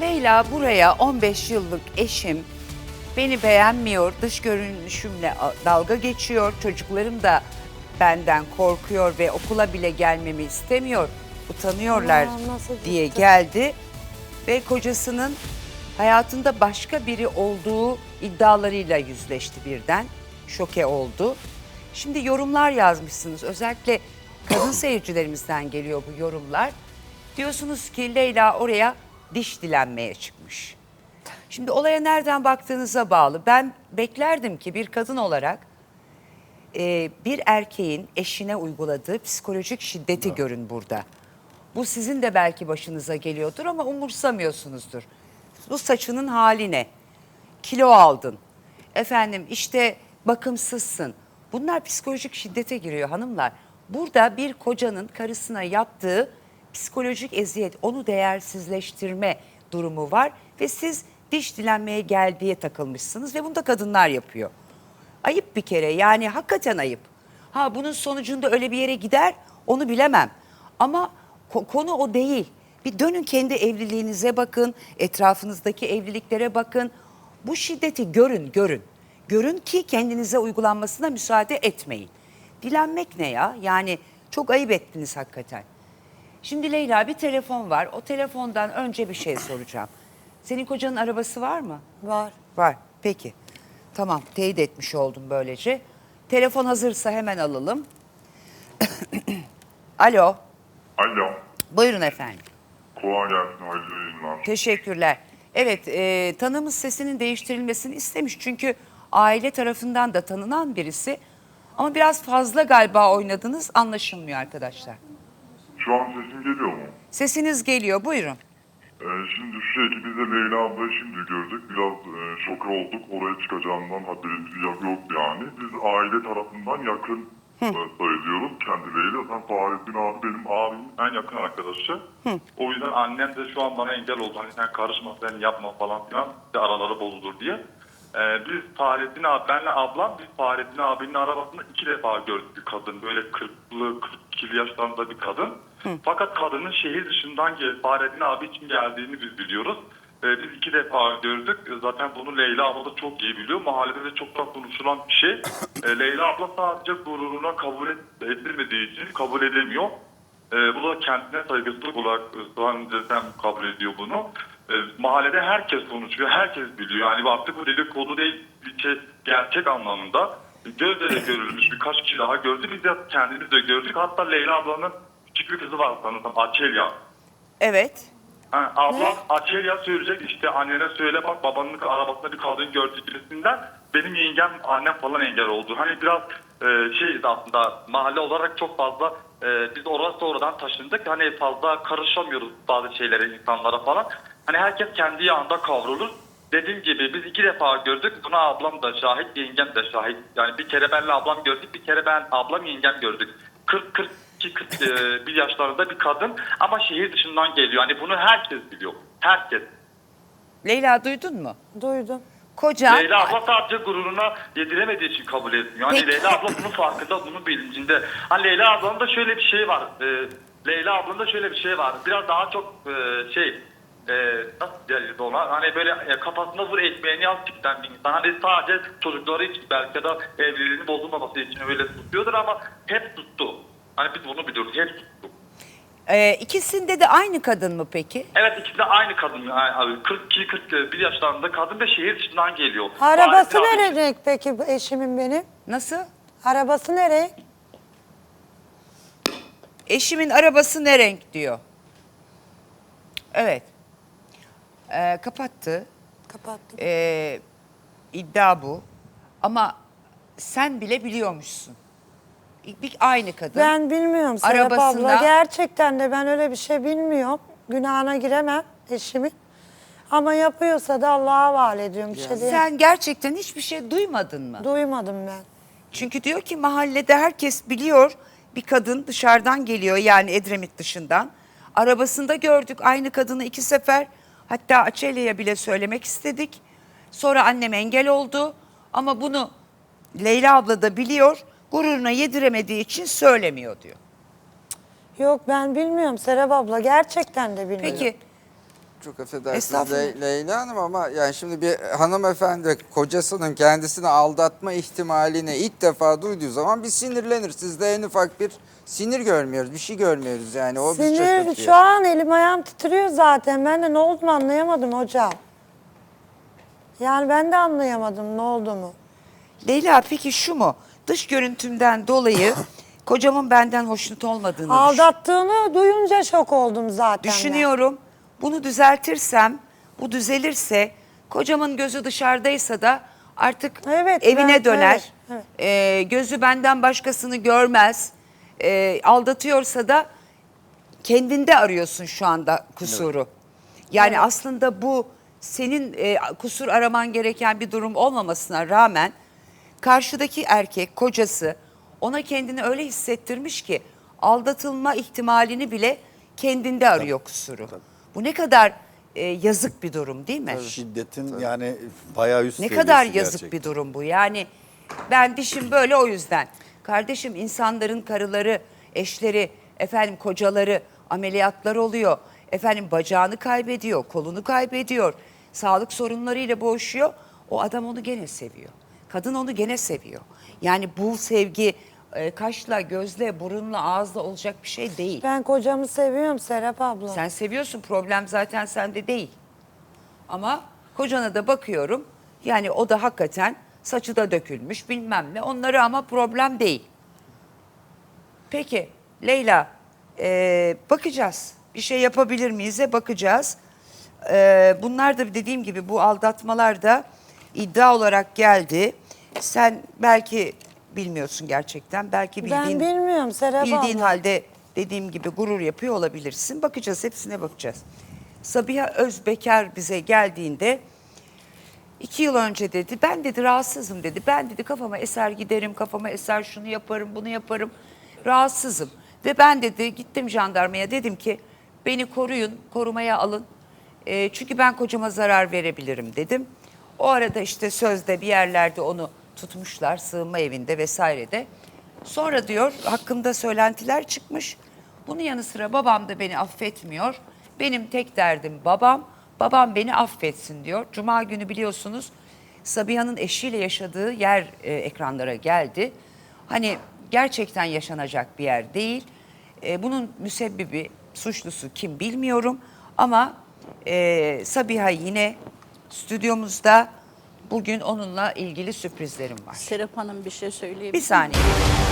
Leyla buraya 15 yıllık eşim beni beğenmiyor, dış görünüşümle dalga geçiyor, çocuklarım da benden korkuyor ve okula bile gelmemi istemiyor, utanıyorlar Aa, nasıl diye gitti? geldi ve kocasının hayatında başka biri olduğu iddialarıyla yüzleşti birden. Şoke oldu. Şimdi yorumlar yazmışsınız. Özellikle kadın seyircilerimizden geliyor bu yorumlar. Diyorsunuz ki Leyla oraya diş dilenmeye çıkmış. Şimdi olaya nereden baktığınıza bağlı. Ben beklerdim ki bir kadın olarak e, bir erkeğin eşine uyguladığı psikolojik şiddeti görün burada. Bu sizin de belki başınıza geliyordur ama umursamıyorsunuzdur. Bu saçının hali ne? Kilo aldın. Efendim işte bakımsızsın. Bunlar psikolojik şiddete giriyor hanımlar. Burada bir kocanın karısına yaptığı psikolojik eziyet, onu değersizleştirme durumu var ve siz diş dilenmeye gel diye takılmışsınız ve bunu da kadınlar yapıyor. Ayıp bir kere yani hakikaten ayıp. Ha bunun sonucunda öyle bir yere gider onu bilemem. Ama ko- konu o değil. Bir dönün kendi evliliğinize bakın, etrafınızdaki evliliklere bakın. Bu şiddeti görün, görün. Görün ki kendinize uygulanmasına müsaade etmeyin. Dilenmek ne ya? Yani çok ayıp ettiniz hakikaten. Şimdi Leyla bir telefon var. O telefondan önce bir şey soracağım. Senin kocanın arabası var mı? Var. Var. Peki. Tamam. Teyit etmiş oldum böylece. Telefon hazırsa hemen alalım. Alo. Alo. Buyurun efendim. Kolay gelsin. Hayırlı yayınlar. Teşekkürler. Evet, e, tanımız sesinin değiştirilmesini istemiş. Çünkü aile tarafından da tanınan birisi. Ama biraz fazla galiba oynadınız anlaşılmıyor arkadaşlar. Şu an sesim geliyor mu? Sesiniz geliyor. Buyurun. Ee, şimdi şu ki biz de Leyla ablayı şimdi gördük. Biraz e, şok olduk. Oraya çıkacağından haberimiz yok yok yani. Biz aile tarafından yakın e, sayılıyoruz kendileriyle. Zaten Fahrettin abi benim abimin en yakın arkadaşı. O yüzden annem de şu an bana engel oldu. Hani sen karışma sen yapma falan filan. İşte araları bozulur diye. Ee, biz Fahrettin abi, benle ablam biz Fahrettin abinin arabasında iki defa gördük bir kadın. Böyle 40'lı 42'li yaşlarında bir kadın. Fakat kadının şehir dışından Fahrettin abi için geldiğini biz biliyoruz. Ee, biz iki defa gördük. Ee, Zaten bunu Leyla abla da çok iyi biliyor. Mahallede de çok da konuşulan bir şey. Ee, Leyla abla sadece gururuna kabul edilmediği için kabul edemiyor. Ee, bu da kendine saygısızlık olarak zannedersem kabul ediyor bunu. Ee, mahallede herkes konuşuyor, herkes biliyor. Yani artık bu dedikodu değil, bir şey gerçek anlamında. Gözle de görülmüş birkaç kişi daha gördü. Biz de kendimiz de gördük. Hatta Leyla ablanın küçük bir kızı var sanırım, Açelya. Evet. Ha, abla Açelya söyleyecek işte annene söyle bak babanın arabasında bir kadın gördü gibisinden. Benim yengem annem falan engel oldu. Hani biraz e, şey aslında mahalle olarak çok fazla e, biz orası sonradan taşındık. Hani fazla karışamıyoruz bazı şeylere insanlara falan. Hani herkes kendi yağında kavrulur. Dediğim gibi biz iki defa gördük. Buna ablam da şahit, yengem de şahit. Yani bir kere benle ablam gördük, bir kere ben ablam yengem gördük. 40 42 41 yaşlarında bir kadın ama şehir dışından geliyor. Hani bunu herkes biliyor. Herkes. Leyla duydun mu? Duydum. Kocan Leyla abla sadece gururuna yediremediği için kabul etmiyor. Hani Peki. Leyla abla bunun farkında, bunun bilincinde. Hani Leyla ablanın da şöyle bir şey var. Ee, Leyla ablanın da şöyle bir şey var. Biraz daha çok e, şey e, nasıl deriz ona? Hani böyle e, kafasında vur ekmeğini al tipten bir insan. Hani sadece çocukları için belki de evliliğini bozulmaması için öyle tutuyordur ama hep tuttu. Hani biz bunu biliyoruz. Hep tuttu. e, ikisinde de aynı kadın mı peki? Evet ikisi de aynı kadın. Yani 42-41 yaşlarında kadın ve şehir dışından geliyor. Arabası Fahrettin abi- ne renk peki bu eşimin benim? Nasıl? Arabası ne renk? Eşimin arabası ne renk diyor. Evet. Ee, kapattı. Kapattım. Ee, iddia bu. Ama sen bile biliyormuşsun. Bir aynı kadın. Ben bilmiyorum Serap Arabasında- abla. Gerçekten de ben öyle bir şey bilmiyorum. Günahına giremem eşimin. Ama yapıyorsa da Allah'a havale ediyorum. Bir şey değil. Sen gerçekten hiçbir şey duymadın mı? Duymadım ben. Çünkü diyor ki mahallede herkes biliyor bir kadın dışarıdan geliyor yani Edremit dışından. Arabasında gördük aynı kadını iki sefer. Hatta Açelya'ya bile söylemek istedik. Sonra annem engel oldu ama bunu Leyla abla da biliyor. Gururuna yediremediği için söylemiyor diyor. Yok ben bilmiyorum Serap abla. Gerçekten de bilmiyorum. Peki Çok affedersiniz Estağfurullah. Le- Leyla Hanım ama yani şimdi bir hanımefendi kocasının kendisini aldatma ihtimalini ilk defa duyduğu zaman bir sinirlenir. Sizde en ufak bir sinir görmüyoruz, bir şey görmüyoruz yani. O bizi Sinir şaşırtıyor. şu an elim ayağım titriyor zaten. Ben de ne olduğunu anlayamadım hocam. Yani ben de anlayamadım ne olduğunu. Leyla peki şu mu? Dış görüntümden dolayı kocamın benden hoşnut olmadığını düşün- Aldattığını duyunca şok oldum zaten. ben. düşünüyorum. Bunu düzeltirsem, bu düzelirse kocamın gözü dışarıdaysa da artık Evet, evine ben- döner. evet, evet. Ee, gözü benden başkasını görmez. Ee, aldatıyorsa da kendinde arıyorsun şu anda kusuru. Yani aslında bu senin e, kusur araman gereken bir durum olmamasına rağmen karşıdaki erkek kocası ona kendini öyle hissettirmiş ki aldatılma ihtimalini bile kendinde arıyor kusuru. Bu ne kadar e, yazık bir durum değil mi? Şiddetin yani bayağı üst Ne seviyesi kadar yazık gerçekten. bir durum bu. Yani ben dişim böyle o yüzden. Kardeşim insanların karıları, eşleri, efendim kocaları ameliyatlar oluyor. Efendim bacağını kaybediyor, kolunu kaybediyor. Sağlık sorunlarıyla boğuşuyor. O adam onu gene seviyor. Kadın onu gene seviyor. Yani bu sevgi e, kaşla, gözle, burunla, ağızla olacak bir şey değil. Ben kocamı seviyorum Serap abla. Sen seviyorsun problem zaten sende değil. Ama kocana da bakıyorum yani o da hakikaten saçı da dökülmüş bilmem ne onları ama problem değil. Peki Leyla e, bakacağız bir şey yapabilir miyize bakacağız. E, bunlar da dediğim gibi bu aldatmalar da iddia olarak geldi. Sen belki bilmiyorsun gerçekten belki bildiğin ben bilmiyorum Serap Bildiğin abla. halde dediğim gibi gurur yapıyor olabilirsin. Bakacağız hepsine bakacağız. Sabiha Özbekar bize geldiğinde iki yıl önce dedi ben dedi rahatsızım dedi. Ben dedi kafama eser giderim kafama eser şunu yaparım bunu yaparım rahatsızım. Ve ben dedi gittim jandarmaya dedim ki beni koruyun korumaya alın. Ee, çünkü ben kocama zarar verebilirim dedim. O arada işte sözde bir yerlerde onu tutmuşlar sığınma evinde vesairede. Sonra diyor hakkında söylentiler çıkmış. Bunun yanı sıra babam da beni affetmiyor. Benim tek derdim babam. Babam beni affetsin diyor. Cuma günü biliyorsunuz Sabiha'nın eşiyle yaşadığı yer e, ekranlara geldi. Hani gerçekten yaşanacak bir yer değil. E, bunun müsebbibi, suçlusu kim bilmiyorum. Ama e, Sabiha yine stüdyomuzda bugün onunla ilgili sürprizlerim var. Serap Hanım bir şey söyleyebilir Bir saniye.